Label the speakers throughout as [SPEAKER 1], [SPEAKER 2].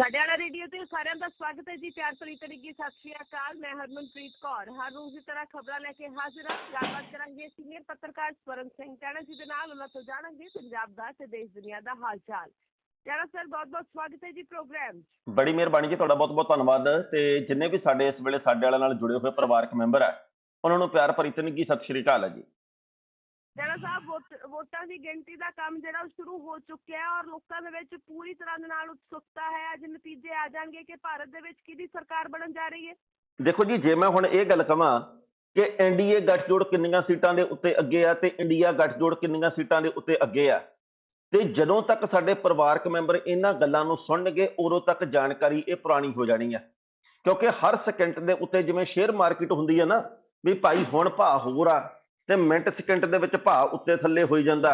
[SPEAKER 1] ਸਾਡੇ ਵਾਲਾ ਰੇਡੀਓ ਤੇ ਸਾਰਿਆਂ ਦਾ ਸਵਾਗਤ ਹੈ ਜੀ, ਪਿਆਰ ਭਰੀ ਤਰੀਕੇ ਸਤਿ ਸ਼੍ਰੀ ਅਕਾਲ, ਮੈਂ ਹਰਮਨਪ੍ਰੀਤ ਕੌਰ। ਹਰ ਰੋਜ਼ ਦੀ ਤਰ੍ਹਾਂ ਖਬਰਾਂ ਲੈ ਕੇ ਹਾਜ਼ਰ ਹਾਂ, ਗੱਲਬਾਤ ਕਰਾਂਗੇ ਸੀਨੀਅਰ ਪੱਤਰਕਾਰ ਸਵਰਨ ਸਿੰਘ ਟਾਣਾ ਜੀ ਦੇ ਨਾਲ, ਉਹਨਾਂ ਤੋਂ ਜਾਣਾਂਗੇ ਪੰਜਾਬ ਦਾ ਤੇ ਦੇਸ਼ ਦੁਨੀਆ ਦਾ ਹਾਲ ਚਾਲ ਟਾਣਾ ਸਰ ਬਹੁਤ ਬਹੁਤ ਸਵਾਗਤ ਹੈ ਜੀ ਪ੍ਰੋਗਰਾਮ
[SPEAKER 2] ਬੜੀ ਮਿਹਰਬਾਨੀ ਜੀ, ਤੁਹਾਡਾ ਬਹੁਤ ਬਹੁਤ ਧੰਨਵਾਦ। ਤੇ ਜਿੰਨੇ ਵੀ ਸਾਡੇ ਇਸ ਵੇਲੇ ਸਾਡੇ ਵਾਲਾ ਨਾਲ ਜੁੜੇ ਹੋਏ ਪਰਿਵਾਰਕ ਮੈਂਬਰ ਹੈ ਉਹਨਾਂ ਨੂੰ ਪਿਆਰ ਭਰੀ ਤਨਗੀ ਸਤਿ ਸ਼੍ਰੀ ਅਕਾਲ ਹੈ ਜੀ।
[SPEAKER 1] ਟਾਣਾ ਸਾਹਿਬ, ਵੋਟ- ਵੋਟਾਂ ਦੀ ਗਿਣਤੀ ਦਾ ਕੰਮ ਜਿਹੜਾ ਉਹ ਸ਼ੁਰੂ ਹੋ ਚੁੱਕਿਆ ਹੈ ਔਰ ਲੋਕਾਂ ਦੇ ਵਿੱਚ ਪੂਰੀ ਤਰ੍ਹਾਂ ਦੇ ਨਾਲ ਉਤਸੁਕਤਾ ਹੈ। ਅੱਜ ਨਤੀਜੇ ਆ ਜਾਣਗੇ ਕਿ ਭਾਰਤ ਦੇ ਵਿੱਚ ਕਿਹਦੀ ਸਰਕਾਰ ਬਣਨ ਜਾ ਰਹੀ ਹੈ।
[SPEAKER 2] ਦੇਖੋ ਜੀ, ਜੇ ਮੈਂ ਹੁਣ ਇਹ ਗੱਲ ਕਹਾਂ ਕਿ ਐਨਡੀਏ ਗੱਠਜੋੜ ਕਿੰਨੀਆਂ ਸੀਟਾਂ ਦੇ ਉੱਤੇ ਅੱਗੇ ਆ ਤੇ ਇੰਡੀਆ ਗੱਠਜੋੜ ਕਿੰਨੀਆਂ ਸੀਟਾਂ ਦੇ ਉੱਤੇ ਅੱਗੇ ਆ, ਤੇ ਜਦੋਂ ਤੱਕ ਸਾਡੇ ਪਰਿਵਾਰਕ ਮੈਂਬਰ ਇਹਨਾਂ ਗੱਲਾਂ ਨੂੰ ਸੁਣਨਗੇ, ਉਦੋਂ ਤੱਕ ਜਾਣਕਾਰੀ ਇਹ ਪੁਰਾਣੀ ਹੋ ਜਾਣੀ ਆ। ਕਿਉਂਕਿ ਹਰ ਸਕਿੰਟ ਦੇ ਉੱਤੇ ਜਿਵੇਂ ਸ਼ੇਅਰ ਮਾਰਕੀਟ ਹੁੰਦੀ ਹੈ ਨਾ, ਵੀ ਭਾਈ ਹੁਣ ਭਾਅ ਹੋਰ ਆ ਤੇ ਮਿੰਟ ਸਕਿੰਟ ਦੇ ਵਿੱਚ ਭਾਅ ਉੱਤੇ ਥੱਲੇ ਹੋਈ ਜਾਂਦਾ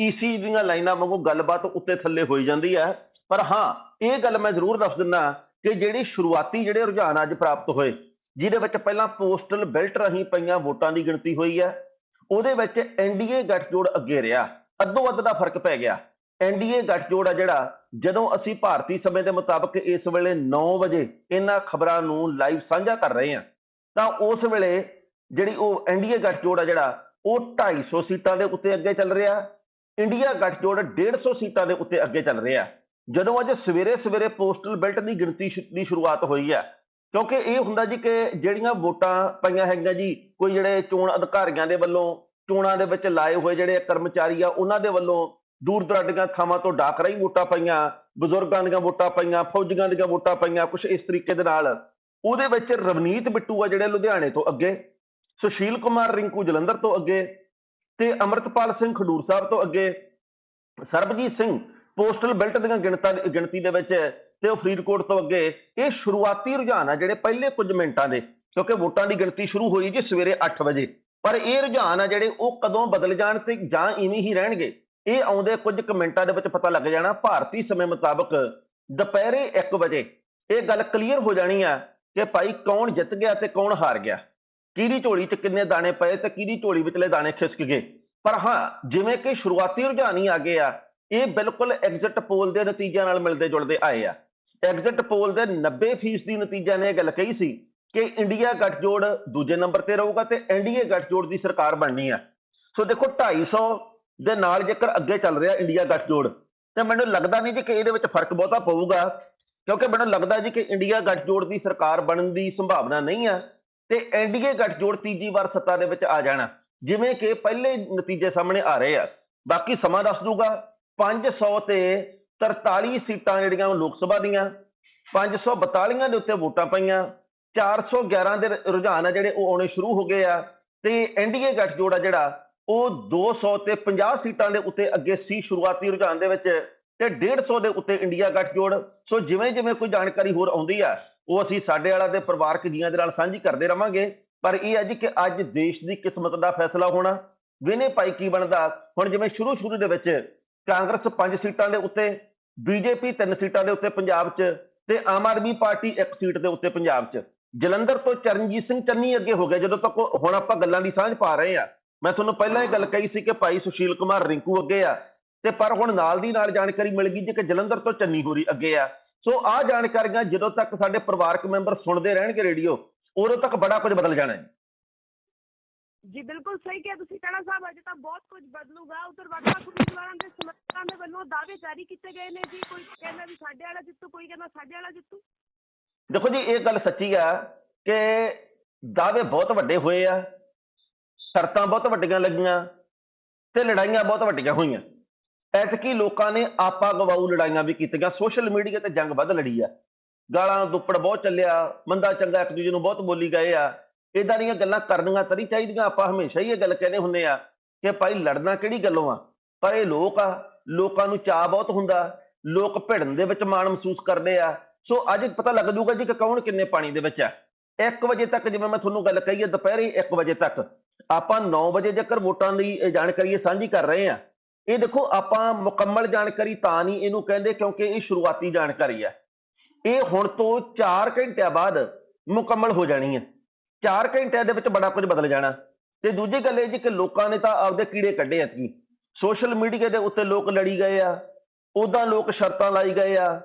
[SPEAKER 2] ਈਸੀ ਦੀਆਂ ਲਾਈਨਾਂ ਵਾਂਗੂ ਗੱਲਬਾਤ ਉੱਤੇ ਥੱਲੇ ਹੋਈ ਜਾਂਦੀ ਹੈ। ਪਰ ਹਾਂ, ਇਹ ਗੱਲ ਮੈਂ ਜ਼ਰੂਰ ਦੱਸ ਦਿੰਦਾ ਕਿ ਜਿਹੜੀ ਸ਼ੁਰੂਆਤੀ ਜਿਹੜੇ ਰੁਝਾਨ ਅੱਜ ਪ੍ਰਾਪਤ ਹੋਏ, ਜਿਹਦੇ ਵਿੱਚ ਪਹਿਲਾਂ ਪੋਸਟਲ ਬੈਲਟ ਰਾਹੀਂ ਪਈਆਂ ਵੋਟਾਂ ਦੀ ਗਿਣਤੀ ਹੋਈ ਹੈ, ਉਹਦੇ ਵਿੱਚ ਐਨਡੀਏ ਗੱਠਜੋੜ ਅੱਗੇ ਰਿਹਾ। ਅੱਧੋ ਅੱਧ ਦਾ ਫ਼ਰਕ ਪੈ ਗਿਆ। ਐਨਡੀਏ ਗੱਠਜੋੜ ਆ ਜਿਹੜਾ, ਜਦੋਂ ਅਸੀਂ ਭਾਰਤੀ ਸਮੇਂ ਦੇ ਮੁਤਾਬਕ ਇਸ ਵੇਲੇ 9 ਵਜੇ ਇਹਨਾਂ ਖਬਰਾਂ ਨੂੰ ਲਾਈਵ ਸਾਂਝਾ ਕਰ ਰਹੇ ਹਾਂ, ਤਾਂ ਉਸ ਵੇਲੇ ਜਿਹੜੀ ਉਹ ਐਨਡੀਏ ਗੱਠਜੋੜ ਆ ਜਿਹੜਾ ਉਹ 250 ਸੀਟਾਂ ਦੇ ਉੱਤੇ ਅੱਗੇ ਚੱਲ ਰਿਹਾ। ਇੰਡੀਆ ਗੱਠਜੋੜ 150 ਸੀਟਾਂ ਦੇ ਉੱਤੇ ਅੱਗੇ ਚੱਲ ਰਿਹਾ। ਜਦੋਂ ਅੱਜ ਸਵੇਰੇ ਸਵੇਰੇ ਪੋਸਟਲ ਬੈਲਟ ਦੀ ਗਿਣਤੀ ਸ਼ੁ- ਦੀ ਸ਼ੁਰੂਆਤ ਹੋਈ ਹੈ ਕਿਉਂਕਿ ਇਹ ਹੁੰਦਾ ਜੀ ਕਿ ਜਿਹੜੀਆਂ ਵੋਟਾਂ ਪਈਆਂ ਹੈਗੀਆਂ ਜੀ, ਕੋਈ ਜਿਹੜੇ ਚੋਣ ਅਧਿਕਾਰੀਆਂ ਦੇ ਵੱਲੋਂ ਚੋਣਾਂ ਦੇ ਵਿੱਚ ਲਾਏ ਹੋਏ ਜਿਹੜੇ ਕਰਮਚਾਰੀ ਆ, ਉਹਨਾਂ ਦੇ ਵੱਲੋਂ ਦੂਰ ਦਰਾਡੀਆਂ ਥਾਵਾਂ ਤੋਂ ਡਾਕ ਰਾਹੀਂ ਵੋਟਾਂ ਪਈਆਂ, ਬਜ਼ੁਰਗਾਂ ਦੀਆਂ ਵੋਟਾਂ ਪਈਆਂ, ਫੌਜੀਆਂ ਦੀਆਂ ਵੋਟਾਂ ਪਈਆਂ ਕੁਝ ਇਸ ਤਰੀਕੇ ਦੇ ਨਾਲ। ਉਹਦੇ ਵਿੱਚ ਰਵਨੀਤ ਬਿੱਟੂ ਆ ਜਿਹੜੇ ਲੁਧਿਆਣੇ ਤੋਂ ਅੱਗੇ। ਸੁਸ਼ੀਲ ਕੁਮਾਰ ਰਿੰਕੂ ਜਲੰਧਰ ਤੋਂ ਅੱਗੇ ਤੇ ਅਮਰਤਪਾਲ ਸਿੰਘ ਖਡੂਰ ਸਾਹਿਬ ਤੋਂ ਅੱਗੇ ਸਰਬਜੀਤ ਸਿੰਘ ਪੋਸਟਲ ਬੈਲਟ ਦੀਆਂ ਗਿਣਤਾਂ ਗਿਣਤੀ ਦੇ ਵਿੱਚ ਤੇ ਉਹ ਫਰੀਦਕੋਟ ਤੋਂ ਅੱਗੇ ਇਹ ਸ਼ੁਰੂਆਤੀ ਰੁਝਾਨ ਆ ਜਿਹੜੇ ਪਹਿਲੇ ਕੁਝ ਮਿੰਟਾਂ ਦੇ, ਕਿਉਂਕਿ ਵੋਟਾਂ ਦੀ ਗਿਣਤੀ ਸ਼ੁਰੂ ਹੋਈ ਜੀ ਸਵੇਰੇ 8 ਵਜੇ। ਪਰ ਇਹ ਰੁਝਾਨ ਆ ਜਿਹੜੇ ਉਹ ਕਦੋਂ ਬਦਲ ਜਾਣ ਤੇ ਜਾਂ ਇਵੇਂ ਹੀ ਰਹਿਣਗੇ, ਇਹ ਆਉਂਦੇ ਕੁਝ ਕੁ ਮਿੰਟਾਂ ਦੇ ਵਿੱਚ ਪਤਾ ਲੱਗ ਜਾਣਾ। ਭਾਰਤੀ ਸਮੇਂ ਮੁਤਾਬਕ ਦੁਪਹਿਰੇ 1 ਵਜੇ ਇਹ ਗੱਲ ਕਲੀਅਰ ਹੋ ਜਾਣੀ ਆ ਕਿ ਭਾਈ ਕੌਣ ਜਿੱਤ ਗਿਆ ਤੇ ਕੌਣ ਹਾਰ ਗਿਆ। ਕਿਹਦੀ ਝੋਲੀ 'ਚ ਕਿੰਨੇ ਦਾਣੇ ਪਏ ਤੇ ਕਿਹਦੀ ਝੋਲੀ ਵਿਚਲੇ ਦਾਣੇ ਖਿਸਕ ਗਏ? ਪਰ ਹਾਂ, ਜਿਵੇਂ ਕਿ ਸ਼ੁਰੂਆਤੀ ਰੁਝਾਨ ਹੀ ਆ ਗਏ ਆ, ਇਹ ਬਿਲਕੁਲ ਐਗਜ਼ਿਟ ਪੋਲ ਦੇ ਨਤੀਜਿਆਂ ਨਾਲ ਮਿਲਦੇ ਜੁਲਦੇ ਆਏ ਆ। ਐਗਜ਼ਿਟ ਪੋਲ ਦੇ 90% ਦੀ ਨਤੀਜਿਆਂ ਨੇ ਇਹ ਗੱਲ ਕਹੀ ਸੀ ਕਿ ਇੰਡੀਆ ਗੱਠਜੋੜ ਦੂਜੇ ਨੰਬਰ ਤੇ ਰਹੂਗਾ ਤੇ ਐਨਡੀਏ ਗੱਠਜੋੜ ਦੀ ਸਰਕਾਰ ਬਣਨੀ ਆ। ਸੋ ਦੇਖੋ 250 ਦੇ ਨਾਲ ਜੇਕਰ ਅੱਗੇ ਚੱਲ ਰਿਹਾ ਇੰਡੀਆ ਗੱਠਜੋੜ, ਤੇ ਮੈਨੂੰ ਲੱਗਦਾ ਨਹੀਂ ਜੀ ਕਿ ਇਹਦੇ ਵਿੱਚ ਫ਼ਰਕ ਬਹੁਤਾ ਪਊਗਾ, ਕਿਉਂਕਿ ਮੈਨੂੰ ਲੱਗਦਾ ਜੀ ਕਿ ਇੰਡੀਆ ਗੱਠਜੋੜ ਦੀ ਸਰਕਾਰ ਬਣਨ ਦੀ ਸੰਭਾਵਨਾ ਨਹੀਂ ਆ। ਤੇ ਐਨਡੀਏ ਗੱਠਜੋੜ ਤੀਜੀ ਵਾਰ ਸੱਤਾ ਦੇ ਵਿੱਚ ਆ ਜਾਣਾ। ਜਿਵੇਂ ਕਿ ਪਹਿਲੇ ਨਤੀਜੇ ਸਾਹਮਣੇ ਆ ਰਹੇ ਆ। ਬਾਕੀ ਸਮਾਂ ਦੱਸ ਦੂਗਾ 500 ਤੇ 43 ਸੀਟਾਂ ਜਿਹੜੀਆਂ ਉਹ ਲੋਕ ਸਭਾ ਦੀਆਂ 542 ਦੇ ਉੱਤੇ ਵੋਟਾਂ ਪਈਆਂ 411 ਦੇ ਰੁਝਾਨ ਆ ਜਿਹੜੇ ਉਹ ਆਉਣੇ ਸ਼ੁਰੂ ਹੋ ਗਏ ਆ। ਤੇ ਐਨਡੀਏ ਗੱਠਜੋੜ ਆ ਜਿਹੜਾ, ਉਹ 200 ਤੇ 50 ਸੀਟਾਂ ਦੇ ਉੱਤੇ ਅੱਗੇ ਸੀ ਸ਼ੁਰੂਆਤੀ ਰੁਝਾਨ ਦੇ ਵਿੱਚ ਤੇ 150 ਦੇ ਉੱਤੇ ਇੰਡੀਆ ਗੱਠਜੋੜ। ਸੋ ਜਿਵੇਂ ਜਿਵੇਂ ਕੋਈ ਜਾਣਕਾਰੀ ਹੋਰ ਆਉਂਦੀ ਆ ਉਹ ਅਸੀਂ ਸਾਡੇ ਵਾਲਾ ਦੇ ਪਰਿਵਾਰਕ ਜੀਆਂ ਦੇ ਨਾਲ ਸਾਂਝੀ ਕਰਦੇ ਰਵਾਂਗੇ। ਪਰ ਇਹ ਹੈ ਜੀ ਕਿ ਅੱਜ ਦੇਸ਼ ਦੀ ਕਿਸਮਤ ਦਾ ਫੈਸਲਾ ਹੋਣਾ ਵਿਨੇ ਭਾਈ ਕੀ ਬਣਦਾ? ਹੁਣ ਜਿਵੇਂ ਸ਼ੁਰੂ ਸ਼ੁਰੂ ਦੇ ਵਿੱਚ ਕਾਂਗਰਸ 5 ਸੀਟਾਂ ਦੇ ਉੱਤੇ, ਬੀਜੇਪੀ 3 ਸੀਟਾਂ ਦੇ ਉੱਤੇ ਪੰਜਾਬ 'ਚ ਤੇ ਆਮ ਆਦਮੀ ਪਾਰਟੀ 1 ਸੀਟ ਦੇ ਉੱਤੇ ਪੰਜਾਬ 'ਚ। ਜਲੰਧਰ ਤੋਂ ਚਰਨਜੀਤ ਸਿੰਘ ਚੰਨੀ ਅੱਗੇ ਹੋ ਗਿਆ, ਜਦੋਂ ਤੱਕ ਉਹ- ਹੁਣ ਆਪਾਂ ਗੱਲਾਂ ਦੀ ਸਾਂਝ ਪਾ ਰਹੇ ਆ। ਮੈਂ ਤੁਹਾਨੂੰ ਪਹਿਲਾਂ ਇਹ ਗੱਲ ਕਹੀ ਸੀ ਕਿ ਭਾਈ ਸੁਸ਼ੀਲ ਕੁਮਾਰ ਰਿੰਕੂ ਅੱਗੇ ਆ। ਤੇ ਪਰ ਹੁਣ ਨਾਲ ਦੀ ਨਾਲ ਜਾਣਕਾਰੀ ਮਿਲ ਗਈ ਜੀ ਕਿ ਜਲੰਧਰ ਤੋਂ ਚੰਨੀ ਹੋਰੀ ਅੱਗੇ ਆ। ਸੋ ਆਹ ਜਾਣਕਾਰੀਆਂ ਜਦੋਂ ਤੱਕ ਸਾਡੇ ਪਰਿਵਾਰਕ ਮੈਂਬਰ ਸੁਣਦੇ ਰਹਿਣਗੇ ਰੇਡੀਓ ਉਦੋਂ ਤੱਕ ਬੜਾ ਕੁਝ ਬਦਲ ਜਾਣਾ ਹੈ।
[SPEAKER 1] ਜੀ ਬਿਲਕੁਲ ਸਹੀ ਕਿਹਾ ਤੁਸੀਂ ਟਾਣਾ ਸਾਹਿਬ ਅਜੇ ਤਾਂ ਬਹੁਤ ਕੁਝ ਬਦਲੂਗਾ। ਉਧਰ ਵੱਖ-ਵੱਖ ਉਮੀਦਵਾਰਾਂ ਦੇ ਸਮਰਥਕਾਂ ਦੇ ਵੱਲੋਂ ਦਾਅਵੇ ਜਾਰੀ ਕੀਤੇ ਗਏ ਨੇ ਜੀ। ਕੋਈ ਕਹਿੰਦਾ ਵੀ ਸਾਡੇ ਵਾਲਾ ਜਿੱਤੂ ਕੋਈ ਕਹਿੰਦਾ ਸਾਡੇ ਵਾਲਾ ਜਿੱਤੂ।
[SPEAKER 2] ਦੇਖੋ ਜੀ ਇਹ ਗੱਲ ਸੱਚੀ ਆ ਕਿ ਦਾਅਵੇ ਬਹੁਤ ਵੱਡੇ ਹੋਏ ਆ ਸ਼ਰਤਾਂ ਬਹੁਤ ਵੱਡੀਆਂ ਲੱਗੀਆਂ ਤੇ ਲੜਾਈਆਂ ਬਹੁਤ ਵੱਡੀਆਂ ਹੋਈਆਂ। ਐਤਕੀ ਲੋਕਾਂ ਨੇ ਆਪਾ ਗਵਾਊ ਲੜਾਈਆਂ ਵੀ ਕੀਤੀਆਂ। ਸੋਸ਼ਲ ਮੀਡੀਆ ਤੇ ਜੰਗ ਵੱਧ ਲੜੀ ਆ। ਗਾਲਾਂ, ਦੁੱਪੜ ਬਹੁਤ ਚੱਲਿਆ। ਮੰਦਾ ਚੰਗਾ ਇੱਕ ਦੂਜੇ ਨੂੰ ਬਹੁਤ ਬੋਲੀ ਗਏ ਆ। ਇਦਾਂ ਦੀਆਂ ਗੱਲਾਂ ਕਰਨੀਆਂ ਤਰੀ ਚਾਹੀਦੀਆਂ। ਆਪਾਂ ਹਮੇਸ਼ਾ ਹੀ ਇਹ ਗੱਲ ਕਹਿੰਦੇ ਹੁੰਦੇ ਆ ਕਿ ਭਾਈ ਲੜਨਾ ਕਿਹੜੀ ਗੱਲੋਂ ਆ? ਪਰ ਇਹ ਲੋਕ ਆ, ਲੋਕਾਂ ਨੂੰ ਚਾਹ ਬਹੁਤ ਹੁੰਦਾ। ਲੋਕ ਭਿੜਨ ਦੇ ਵਿੱਚ ਮਾਣ ਮਹਿਸੂਸ ਕਰਦੇ ਆ। ਸੋ ਅੱਜ ਪਤਾ ਲੱਗ ਜੂਗਾ ਜੀ ਕਿ ਕੌਣ ਕਿੰਨੇ ਪਾਣੀ ਦੇ ਵਿੱਚ ਆ। 1 ਵਜੇ ਤੱਕ ਜਿਵੇਂ ਮੈਂ ਤੁਹਾਨੂੰ ਗੱਲ ਕਹੀ ਹੈ ਦੁਪਹਿਰੇ 1 ਵਜੇ ਤੱਕ। ਆਪਾਂ 9 ਵਜੇ ਜੇਕਰ ਵੋਟਾਂ ਦੀ ਜਾਣਕਾਰੀ ਇਹ ਸਾਂਝੀ ਕਰ ਰਹੇ ਆ ਇਹ ਦੇਖੋ, ਆਪਾਂ ਮੁਕੰਮਲ ਜਾਣਕਾਰੀ ਤਾਂ ਨਹੀਂ ਇਹਨੂੰ ਕਹਿੰਦੇ ਕਿਉਂਕਿ ਇਹ ਸ਼ੁਰੂਆਤੀ ਜਾਣਕਾਰੀ ਹੈ। ਇਹ ਹੁਣ ਤੋਂ 4 ਘੰਟਿਆਂ ਬਾਅਦ ਮੁਕੰਮਲ ਹੋ ਜਾਣੀ ਹੈ। 4 ਘੰਟਿਆਂ ਦੇ ਵਿੱਚ ਬੜਾ ਕੁਝ ਬਦਲ ਜਾਣਾ। ਤੇ ਦੂਜੀ ਗੱਲ ਇਹ ਜੀ ਕਿ ਲੋਕਾਂ ਨੇ ਤਾਂ ਆਪਦੇ ਕੀੜੇ ਕੱਢੇ ਐਤਕੀ ਸੋਸ਼ਲ ਮੀਡੀਆ ਦੇ ਉੱਤੇ ਲੋਕ ਲੜੀ ਗਏ ਆ। ਉਦਾਂ ਲੋਕ ਸ਼ਰਤਾਂ ਲਾਈ ਗਏ ਆ।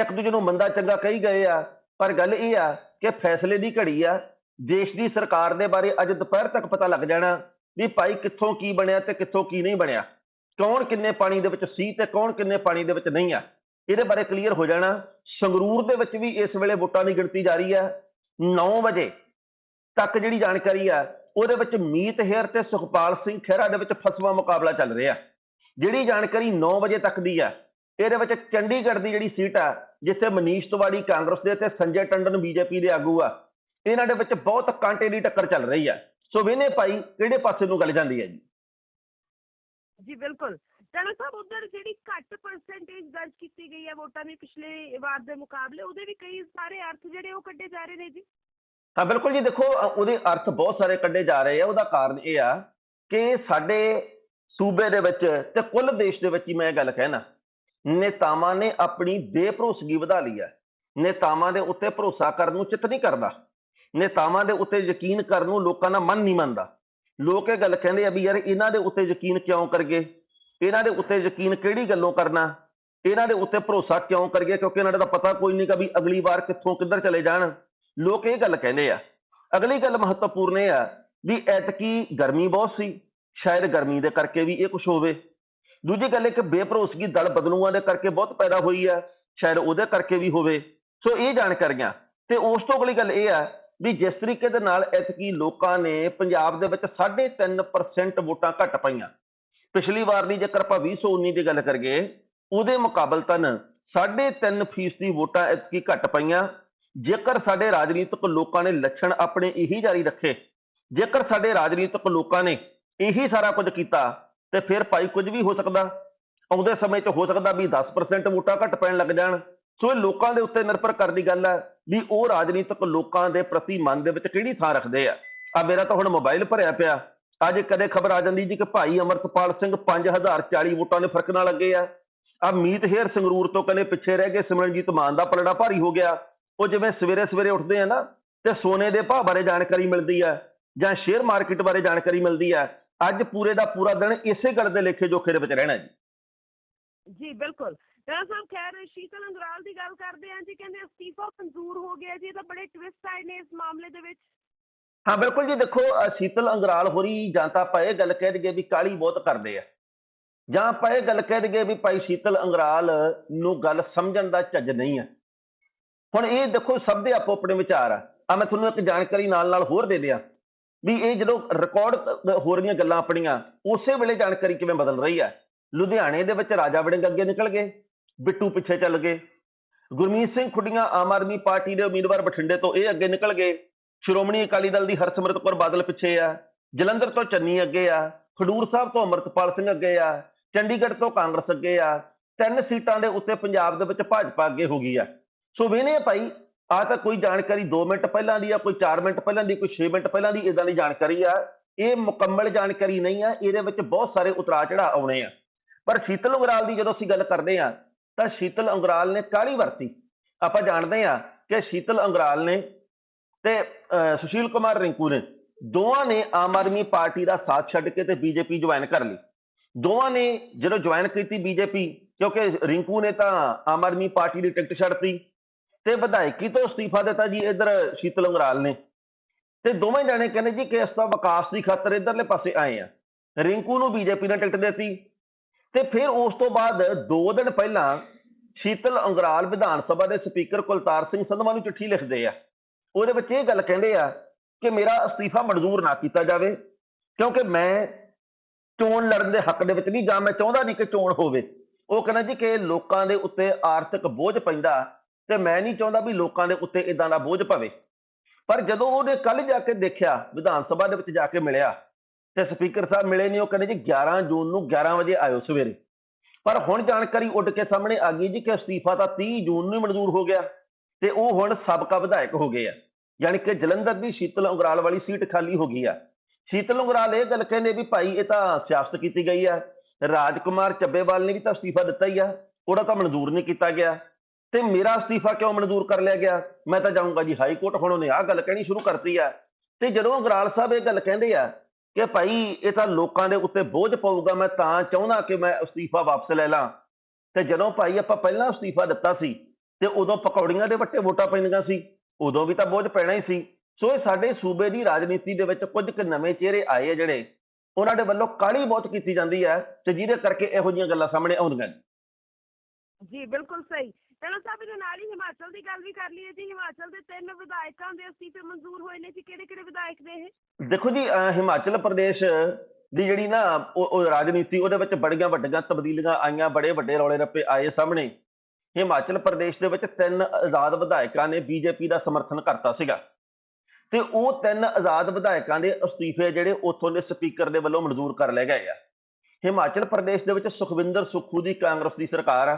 [SPEAKER 2] ਇੱਕ ਦੂਜੇ ਨੂੰ ਮੰਦਾ ਚੰਗਾ ਕਹੀ ਗਏ ਆ। ਪਰ ਗੱਲ ਇਹ ਆ ਕਿ ਫੈਸਲੇ ਦੀ ਘੜੀ ਆ। ਦੇਸ਼ ਦੀ ਸਰਕਾਰ ਦੇ ਬਾਰੇ ਅੱਜ ਦੁਪਹਿਰ ਤੱਕ ਪਤਾ ਲੱਗ ਜਾਣਾ ਵੀ ਭਾਈ ਕਿੱਥੋਂ ਕੀ ਬਣਿਆ ਤੇ ਕਿੱਥੋਂ ਕੀ ਨਹੀਂ ਬਣਿਆ। ਕੌਣ ਕਿੰਨੇ ਪਾਣੀ ਦੇ ਵਿੱਚ ਸੀ ਤੇ ਕੌਣ ਕਿੰਨੇ ਪਾਣੀ ਦੇ ਵਿੱਚ ਨਹੀਂ ਆ? ਇਹਦੇ ਬਾਰੇ ਕਲੀਅਰ ਹੋ ਜਾਣਾ। ਸੰਗਰੂਰ ਦੇ ਵਿੱਚ ਵੀ ਇਸ ਵੇਲੇ ਵੋਟਾਂ ਦੀ ਗਿਣਤੀ ਜਾਰੀ ਹੈ 9 ਵਜੇ ਤੱਕ ਜਿਹੜੀ ਜਾਣਕਾਰੀ ਆ, ਉਹਦੇ ਵਿੱਚ ਮੀਤ ਹੇਅਰ ਤੇ ਸੁਖਪਾਲ ਸਿੰਘ ਖਹਿਰਾ ਦੇ ਵਿੱਚ ਫਸਵਾ ਮੁਕਾਬਲਾ ਚੱਲ ਰਿਹਾ। ਜਿਹੜੀ ਜਾਣਕਾਰੀ 9 ਵਜੇ ਤੱਕ ਦੀ ਆ, ਇਹਦੇ ਵਿੱਚ ਚੰਡੀਗੜ੍ਹ ਦੀ ਜਿਹੜੀ ਸੀਟ ਆ, ਜਿੱਥੇ ਮਨੀਸ਼ ਤਿਵਾੜੀ ਕਾਂਗਰਸ ਦੇ ਤੇ ਸੰਜੇ ਟੰਡਨ ਬੀਜੇਪੀ ਦੇ ਆਗੂ ਆ, ਇਹਨਾਂ ਦੇ ਵਿੱਚ ਬਹੁਤ ਕਾਂਟੇ ਦੀ ਟੱਕਰ ਚੱਲ ਰਹੀ ਆ। ਸੋ ਵੇਨੇ ਭਾਈ ਕਿਹੜੇ ਪਾਸੇ ਨੂੰ ਗੱਲ ਜਾਂਦੀ ਹੈ ਜੀ?
[SPEAKER 1] ਜੀ, ਬਿਲਕੁਲ। ਟਾਣਾ ਸਾਹਿਬ, ਉਧਰ ਜਿਹੜੀ ਘੱਟ ਪਰਸੈਂਟੇਜ ਦਰਜ ਕੀਤੀ ਗਈ ਹੈ ਵੋਟਾਂ ਦੀ ਪਿਛਲੇ ਵਾਰ ਦੇ ਮੁਕਾਬਲੇ, ਉਹਦੇ ਵੀ ਕਈ ਸਾਰੇ ਅਰਥ ਜਿਹੜੇ ਉਹ ਕੱਢੇ ਜਾ ਰਹੇ ਨੇ ਜੀ?
[SPEAKER 2] ਹਾਂ, ਬਿਲਕੁਲ ਜੀ, ਦੇਖੋ ਉਹਦੇ ਅਰਥ ਬਹੁਤ ਸਾਰੇ ਕੱਢੇ ਜਾ ਰਹੇ ਆ। ਉਹਦਾ ਕਾਰਨ ਇਹ ਆ ਕਿ ਸਾਡੇ ਸੂਬੇ ਦੇ ਵਿੱਚ ਤੇ ਕੁੱਲ ਦੇਸ਼ ਦੇ ਵਿੱਚ ਹੀ ਮੈਂ ਗੱਲ ਕਹਿਣਾ, ਨੇਤਾਵਾਂ ਨੇ ਆਪਣੀ ਬੇਭਰੋਸਗੀ ਵਧਾ ਲਈ ਹੈ ਨੇਤਾਵਾਂ ਦੇ ਉੱਤੇ ਭਰੋਸਾ ਕਰਨ ਨੂੰ ਚਿੱਤ ਨਹੀਂ ਕਰਦਾ। ਨੇਤਾਵਾਂ ਦੇ ਉੱਤੇ ਯਕੀਨ ਕਰਨ ਨੂੰ ਲੋਕਾਂ ਦਾ ਮਨ ਨਹੀਂ ਮੰਨਦਾ। ਲੋਕ ਇਹ ਗੱਲ ਕਹਿੰਦੇ ਆ ਵੀ ਯਾਰ ਇਹਨਾਂ ਦੇ ਉੱਤੇ ਯਕੀਨ ਕਿਉਂ ਕਰਗੇ ਇਹਨਾਂ ਦੇ ਉੱਤੇ ਯਕੀਨ ਕਿਹੜੀ ਗੱਲੋਂ ਕਰਨਾ? ਇਹਨਾਂ ਦੇ ਉੱਤੇ ਭਰੋਸਾ ਕਿਉਂ ਕਰਗੇ ਕਿਉਂਕਿ ਇਹਨਾਂ ਦਾ ਪਤਾ ਕੋਈ ਨਹੀਂ ਕਿ ਵੀ ਅਗਲੀ ਵਾਰ ਕਿੱਥੋਂ ਕਿੱਧਰ ਚਲੇ ਜਾਣ। ਲੋਕ ਇਹ ਗੱਲ ਕਹਿੰਦੇ ਆ। ਅਗਲੀ ਗੱਲ ਮਹੱਤਵਪੂਰਨ ਇਹ ਆ ਵੀ ਐਤਕੀ ਗਰਮੀ ਬਹੁਤ ਸੀ। ਸ਼ਾਇਦ ਗਰਮੀ ਦੇ ਕਰਕੇ ਵੀ ਇਹ ਕੁਝ ਹੋਵੇ। ਦੂਜੀ ਗੱਲ ਇਹ ਕਿ ਬੇਭਰੋਸਗੀ ਦਲ ਬਦਲੂਆਂ ਦੇ ਕਰਕੇ ਬਹੁਤ ਪੈਦਾ ਹੋਈ ਆ। ਸ਼ਾਇਦ ਉਹਦੇ ਕਰਕੇ ਵੀ ਹੋਵੇ। ਸੋ ਇਹ ਜਾਣਕਾਰੀਆਂ। ਤੇ ਉਸ ਤੋਂ ਅਗਲੀ ਗੱਲ ਇਹ ਆ ਵੀ ਜਿਸ ਤਰੀਕੇ ਦੇ ਨਾਲ ਐਤਕੀ ਲੋਕਾਂ ਨੇ ਪੰਜਾਬ ਦੇ ਵਿੱਚ 3.5% ਵੋਟਾਂ ਘੱਟ ਪਾਈਆਂ। ਪਿਛਲੀ ਵਾਰ ਦੀ ਜੇਕਰ ਆਪਾਂ 2019 ਦੀ ਗੱਲ ਕਰੀਏ, ਉਹਦੇ ਮੁਕਾਬਲਤਨ 3.5% ਫੀਸਦੀ ਵੋਟਾਂ ਇਤਕੀ ਘੱਟ ਪਾਈਆਂ। ਜੇਕਰ ਸਾਡੇ ਰਾਜਨੀਤਿਕ ਲੋਕਾਂ ਨੇ ਲੱਛਣ ਆਪਣੇ ਇਹੀ ਜਾਰੀ ਰੱਖੇ, ਜੇਕਰ ਸਾਡੇ ਰਾਜਨੀਤਿਕ ਲੋਕਾਂ ਨੇ ਇਹੀ ਸਾਰਾ ਕੁਝ ਕੀਤਾ, ਤੇ ਫਿਰ ਭਾਈ ਕੁਝ ਵੀ ਹੋ ਸਕਦਾ। ਆਉਂਦੇ ਸਮੇਂ 'ਚ ਹੋ ਸਕਦਾ ਵੀ 10% ਵੋਟਾਂ ਘੱਟ ਪੈਣ ਲੱਗ ਜਾਣ। ਸੋ ਇਹ ਲੋਕਾਂ ਦੇ ਉੱਤੇ ਨਿਰਭਰ ਕਰਦੀ ਗੱਲ ਹੈ। ਵੀ ਉਹ ਰਾਜਨੀਤਿਕ ਲੋਕਾਂ ਦੇ ਪ੍ਰਤੀ ਮਨ ਦੇ ਵਿੱਚ ਕਿਹੜੀ ਥਾਂ ਰੱਖਦੇ ਆ? ਆ ਮੇਰਾ ਤਾਂ ਹੁਣ ਮੋਬਾਈਲ ਭਰਿਆ ਪਿਆ। ਅੱਜ ਕਦੇ ਖਬਰ ਆ ਜਾਂਦੀ ਜੀ ਕਿ ਭਾਈ ਅਮਰਤਪਾਲ ਸਿੰਘ 5040 ਵੋਟਾਂ ਦੇ ਫ਼ਰਕ ਨਾਲ ਅੱਗੇ ਆ। ਆ ਮੀਤ ਹੇਰ ਸੰਗਰੂਰ ਤੋਂ ਕਹਿੰਦੇ ਪਿੱਛੇ ਰਹਿ ਗਏ, ਸਿਮਰਨਜੀਤ ਮਾਨ ਦਾ ਪਲੜਾ ਭਾਰੀ ਹੋ ਗਿਆ। ਉਹ ਜਿਵੇਂ ਸਵੇਰੇ ਸਵੇਰੇ ਉੱਠਦੇ ਆ ਨਾ, ਤੇ ਸੋਨੇ ਦੇ ਭਾਅ ਬਾਰੇ ਜਾਣਕਾਰੀ ਮਿਲਦੀ ਆ, ਜਾਂ ਸ਼ੇਅਰ ਮਾਰਕੀਟ ਬਾਰੇ ਜਾਣਕਾਰੀ ਮਿਲਦੀ ਆ। ਅੱਜ ਪੂਰੇ ਦਾ ਪੂਰਾ ਦਿਨ ਇਸੇ ਗੱਲ ਦੇ ਲੇਖੇ ਜੋਖੇ ਦੇ ਵਿੱਚ ਰਹਿਣਾ ਜੀ।
[SPEAKER 1] ਜੀ, ਬਿਲਕੁਲ। ਟਾਣਾ ਸਾਹਿਬ ਖੈਰ ਸ਼ੀਤਲ ਅੰਗਰਾਲ ਦੀ ਗੱਲ ਕਰਦੇ ਆਂ ਜੀ, ਕਹਿੰਦੇ ਅਸਤੀਫਾ ਮਨਜ਼ੂਰ ਹੋ ਗਿਆ ਜੀ, ਇਹ ਤਾਂ ਬੜੇ ਟਵਿਸਟ ਆਏ ਨੇ ਇਸ ਮਾਮਲੇ ਦੇ ਵਿੱਚ।
[SPEAKER 2] ਹਾਂ, ਬਿਲਕੁਲ ਜੀ, ਦੇਖੋ ਸ਼ੀਤਲ ਅੰਗਰਾਲ ਹੋਰੀ ਜਾਂ ਤਾਂ ਆਪਾਂ ਇਹ ਗੱਲ ਕਹਿ ਦਈਏ ਵੀ ਕਾਲੀ ਬਹੁਤ ਕਰਦੇ ਆ। ਜਾਂ ਆਪਾਂ ਇਹ ਗੱਲ ਕਹਿ ਦਈਏ ਵੀ ਭਾਈ ਸ਼ੀਤਲ ਅੰਗਰਾਲ ਨੂੰ ਗੱਲ ਸਮਝਣ ਦਾ ਝੱਜ ਨਹੀਂ ਆ। ਹੁਣ ਇਹ ਦੇਖੋ, ਸਭ ਦੇ ਆਪੋ ਆਪਣੇ ਵਿਚਾਰ ਆ। ਆ ਮੈਂ ਤੁਹਾਨੂੰ ਇੱਕ ਜਾਣਕਾਰੀ ਨਾਲ ਨਾਲ ਹੋਰ ਦੇ ਦਿਆਂ ਵੀ ਇਹ ਜਦੋਂ ਰਿਕਾਰਡ ਹੋ ਰਹੀਆਂ ਗੱਲਾਂ ਆਪਣੀਆਂ, ਉਸੇ ਵੇਲੇ ਜਾਣਕਾਰੀ ਕਿਵੇਂ ਬਦਲ ਰਹੀ ਆ। ਲੁਧਿਆਣੇ ਦੇ ਵਿੱਚ ਰਾਜਾ ਵੜਿੰਗ ਅੱਗੇ ਨਿਕਲ ਗਏ, ਬਿੱਟੂ ਪਿੱਛੇ ਚੱਲ ਗਏ। ਗੁਰਮੀਤ ਸਿੰਘ ਖੁੱਡੀਆਂ ਆਮ ਆਦਮੀ ਪਾਰਟੀ ਦੇ ਉਮੀਦਵਾਰ ਬਠਿੰਡੇ ਤੋਂ ਇਹ ਅੱਗੇ ਨਿਕਲ ਗਏ। ਸ਼੍ਰੋਮਣੀ ਅਕਾਲੀ ਦਲ ਦੀ ਹਰਸਿਮਰਤ ਕੌਰ ਬਾਦਲ ਪਿੱਛੇ ਆ, ਜਲੰਧਰ ਤੋਂ ਚੰਨੀ ਅੱਗੇ ਆ, ਖਡੂਰ ਸਾਹਿਬ ਤੋਂ ਅਮਰਤਪਾਲ ਸਿੰਘ ਅੱਗੇ ਆ, ਚੰਡੀਗੜ੍ਹ ਤੋਂ ਕਾਂਗਰਸ ਅੱਗੇ ਆ, ਤਿੰਨ ਸੀਟਾਂ ਦੇ ਉੱਤੇ ਪੰਜਾਬ ਦੇ ਵਿੱਚ ਭਾਜਪਾ ਅੱਗੇ ਹੋ ਗਈ ਆ। ਸੋ ਵੇਨੇ ਭਾਈ ਆ ਤਾਂ ਕੋਈ ਜਾਣਕਾਰੀ 2 ਮਿੰਟ ਪਹਿਲਾਂ ਦੀ ਆ, ਕੋਈ 4 ਮਿੰਟ ਪਹਿਲਾਂ ਦੀ, ਕੋਈ 6 ਮਿੰਟ ਪਹਿਲਾਂ ਦੀ ਇਦਾਂ ਦੀ ਜਾਣਕਾਰੀ ਆ। ਇਹ ਮੁਕੰਮਲ ਜਾਣਕਾਰੀ ਨਹੀਂ ਆ, ਇਹਦੇ ਵਿੱਚ ਬਹੁਤ ਸਾਰੇ ਉਤਰਾ ਚੜਾ ਆਉਣੇ ਆ। ਪਰ ਸ਼ੀਤਲ ਉਂਗਰਾਲ ਦੀ ਜਦੋਂ ਅਸੀਂ ਗੱਲ ਕਰਦੇ ਆ ਤਾਂ ਸ਼ੀਤਲ ਅੰਗਰਾਲ ਨੇ ਕਾਹਲੀ ਵਰਤੀ? ਆਪਾਂ ਜਾਣਦੇ ਆ ਕਿ ਸ਼ੀਤਲ ਅੰਗਰਾਲ ਨੇ ਤੇ ਸੁਸ਼ੀਲ ਕੁਮਾਰ ਰਿੰਕੂ ਨੇ ਦੋਵਾਂ ਨੇ ਆਮ ਆਦਮੀ ਪਾਰਟੀ ਦਾ ਸਾਥ ਛੱਡ ਕੇ ਤੇ ਬੀਜੇਪੀ ਜੁਆਇਨ ਕਰ ਲਈ। ਦੋਵਾਂ ਨੇ ਜਦੋਂ ਜੁਆਇਨ ਕੀਤੀ ਬੀਜੇਪੀ, ਕਿਉਂਕਿ ਰਿੰਕੂ ਨੇ ਤਾਂ ਆਮ ਆਦਮੀ ਪਾਰਟੀ ਦੀ ਟਿਕਟ ਛੱਡਤੀ ਤੇ ਵਿਧਾਇਕੀ ਤੋਂ ਅਸਤੀਫਾ ਦਿੱਤਾ ਜੀ ਇਧਰ ਸ਼ੀਤਲ ਅੰਗਰਾਲ ਨੇ। ਤੇ ਦੋਵੇਂ ਜਾਣੇ ਕਹਿੰਦੇ ਜੀ ਕਿ ਇਸ ਦਾ ਵਿਕਾਸ ਦੀ ਖਾਤਰ ਇਧਰਲੇ ਪਾਸੇ ਆਏ ਆ ਰਿੰਕੂ ਨੂੰ ਬੀਜੇਪੀ ਨੇ ਟਿਕਟ ਦਿੱਤੀ ਤੇ ਫਿਰ ਉਸ ਤੋਂ ਬਾਅਦ 2 ਦਿਨ ਪਹਿਲਾਂ ਸ਼ੀਤਲ ਅੰਗਰਾਲ ਵਿਧਾਨ ਸਭਾ ਦੇ ਸਪੀਕਰ ਕੁਲਤਾਰ ਸਿੰਘ ਸੰਧਵਾ ਨੂੰ ਚਿੱਠੀ ਲਿਖਦੇ ਆ। ਉਹਦੇ ਵਿੱਚ ਇਹ ਗੱਲ ਕਹਿੰਦੇ ਆ ਕਿ ਮੇਰਾ ਅਸਤੀਫਾ ਮਨਜ਼ੂਰ ਨਾ ਕੀਤਾ ਜਾਵੇ, ਕਿਉਂਕਿ ਮੈਂ ਚੋਣ ਲੜਨ ਦੇ ਹੱਕ ਦੇ ਵਿੱਚ ਨਹੀਂ ਜਾਂ ਮੈਂ ਚਾਹੁੰਦਾ ਨਹੀਂ ਕਿ ਚੋਣ ਹੋਵੇ। ਉਹ ਕਹਿੰਦਾ ਜੀ ਕਿ ਲੋਕਾਂ ਦੇ ਉੱਤੇ ਆਰਥਿਕ ਬੋਝ ਪੈਂਦਾ ਤੇ ਮੈਂ ਨਹੀਂ ਚਾਹੁੰਦਾ ਵੀ ਲੋਕਾਂ ਦੇ ਉੱਤੇ ਇਦਾਂ ਦਾ ਬੋਝ ਪਵੇ। ਪਰ ਜਦੋਂ ਉਹਨੇ ਕੱਲ ਜਾ ਕੇ ਦੇਖਿਆ ਵਿਧਾਨ ਸਭਾ ਦੇ ਵਿੱਚ ਜਾ ਕੇ ਮਿਲਿਆ ਤੇ ਸਪੀਕਰ ਸਾਹਿਬ ਮਿਲੇ ਨਹੀਂ ਉਹ ਕਹਿੰਦੇ ਜੀ 11 ਜੂਨ ਨੂੰ 11 ਵਜੇ ਆਇਓ ਸਵੇਰੇ। ਪਰ ਹੁਣ ਜਾਣਕਾਰੀ ਉੱਡ ਕੇ ਸਾਹਮਣੇ ਆ ਗਈ ਜੀ ਕਿ ਅਸਤੀਫਾ ਤਾਂ 30 ਜੂਨ ਨੂੰ ਹੀ ਮਨਜ਼ੂਰ ਹੋ ਗਿਆ ਤੇ ਉਹ ਹੁਣ ਸਾਬਕਾ ਵਿਧਾਇਕ ਹੋ ਗਏ ਆ। ਯਾਨੀ ਕਿ ਜਲੰਧਰ ਦੀ ਸ਼ੀਤਲ ਅੰਗਰਾਲ ਵਾਲੀ ਸੀਟ ਖਾਲੀ ਹੋ ਗਈ ਆ। ਸ਼ੀਤਲ ਅੰਗਰਾਲ ਇਹ ਗੱਲ ਕਹਿੰਦੇ ਵੀ ਭਾਈ ਇਹ ਤਾਂ ਸਿਆਸਤ ਕੀਤੀ ਗਈ ਆ। ਰਾਜਕੁਮਾਰ ਚੱਬੇਵਾਲ ਨੇ ਵੀ ਤਾਂ ਅਸਤੀਫਾ ਦਿੱਤਾ ਹੀ ਆ। ਉਹਦਾ ਤਾਂ ਮਨਜ਼ੂਰ ਨਹੀਂ ਕੀਤਾ ਗਿਆ। ਤੇ ਮੇਰਾ ਅਸਤੀਫਾ ਕਿਉਂ ਮਨਜ਼ੂਰ ਕਰ ਲਿਆ ਗਿਆ? ਮੈਂ ਤਾਂ ਜਾਊਂਗਾ ਜੀ ਹਾਈ ਕੋਰਟ ਹੁਣ ਉਹਨੇ ਆਹ ਗੱਲ ਕਹਿਣੀ ਸ਼ੁਰੂ ਕਰਤੀ ਆ। ਤੇ ਜਦੋਂ ਅੰਗਰਾਲ ਸਾਹਿਬ ਇਹ ਗੱਲ ਕਹਿੰਦੇ ਆ ਕਿ ਭਾਈ ਇਹ ਤਾਂ ਲੋਕਾਂ ਦੇ ਉੱਤੇ ਬੋਝ ਪਊਗਾ, ਮੈਂ ਤਾਂ ਚਾਹੁੰਦਾ ਕਿ ਮੈਂ ਅਸਤੀਫਾ ਵਾਪਸ ਲੈ ਲਾਂ। ਤੇ ਜਦੋਂ ਭਾਈ ਆਪਾਂ ਪਹਿਲਾਂ ਅਸਤੀਫਾ ਦਿੱਤਾ ਸੀ, ਤੇ ਉਦੋਂ ਪਕੌੜੀਆਂ ਦੇ ਵੱਟੇ ਵੋਟਾਂ ਪੈਂਦੀਆਂ ਸੀ, ਉਦੋਂ ਵੀ ਤਾਂ ਬੋਝ ਪੈਣਾ ਹੀ ਸੀ। ਸੋ ਇਹ ਸਾਡੇ ਸੂਬੇ ਦੀ ਰਾਜਨੀਤੀ ਦੇ ਵਿੱਚ ਕੁਝ ਕੁ ਨਵੇਂ ਚਿਹਰੇ ਆਏ ਜਿਹੜੇ, ਉਹਨਾਂ ਦੇ ਵੱਲੋਂ ਕਾਲੀ ਬਹੁਤ ਕੀਤੀ ਜਾਂਦੀ ਹੈ, ਤੇ ਜਿਹਦੇ ਕਰਕੇ ਇਹੋ ਜਿਹੀਆਂ ਗੱਲਾਂ ਸਾਹਮਣੇ ਆਉਂਦੀਆਂ ਨੇ।
[SPEAKER 1] ਜੀ, ਬਿਲਕੁਲ ਸਹੀ। ਟੈਣਾ ਸਾਹਿਬ ਇਹਦੇ ਨਾਲ ਹੀ ਹਿਮਾਚਲ ਦੀ ਗੱਲ ਵੀ ਕਰ ਲਈਏ ਜੀ। ਹਿਮਾਚਲ ਦੇ ਤਿੰਨ ਵਿਧਾਇਕਾਂ ਦੇ ਅਸਤੀਫੇ ਮਨਜ਼ੂਰ ਹੋਏ ਨੇ ਜੀ। ਕਿਹੜੇ ਕਿਹੜੇ ਵਿਧਾਇਕ ਨੇ ਇਹ?
[SPEAKER 2] ਦੇਖੋ ਜੀ ਹਿਮਾਚਲ ਪ੍ਰਦੇਸ਼ ਦੀ ਜਿਹੜੀ ਨਾ ਉਹ ਰਾਜਨੀਤੀ, ਉਹਦੇ ਵਿੱਚ ਬੜੀਆਂ ਵੱਡੀਆਂ ਤਬਦੀਲੀਆਂ ਆਈਆਂ, ਬੜੇ ਵੱਡੇ ਰੌਲੇ ਰੱਪੇ ਆਏ ਸਾਹਮਣੇ। ਹਿਮਾਚਲ ਪ੍ਰਦੇਸ਼ ਦੇ ਵਿੱਚ ਤਿੰਨ ਆਜ਼ਾਦ ਵਿਧਾਇਕਾਂ ਨੇ ਬੀਜੇਪੀ ਦਾ ਸਮਰਥਨ ਕਰਤਾ ਸੀਗਾ। ਤੇ ਉਹ ਤਿੰਨ ਆਜ਼ਾਦ ਵਿਧਾਇਕਾਂ ਦੇ ਅਸਤੀਫੇ ਜਿਹੜੇ ਉੱਥੋਂ ਦੇ ਸਪੀਕਰ ਦੇ ਵੱਲੋਂ ਮਨਜ਼ੂਰ ਕਰ ਲਏ ਗਏ ਆ। ਹਿਮਾਚਲ ਪ੍ਰਦੇਸ਼ ਦੇ ਵਿੱਚ ਸੁਖਵਿੰਦਰ ਸੁੱਖੂ ਦੀ ਕਾਂਗਰਸ ਦੀ ਸਰਕਾਰ ਆ।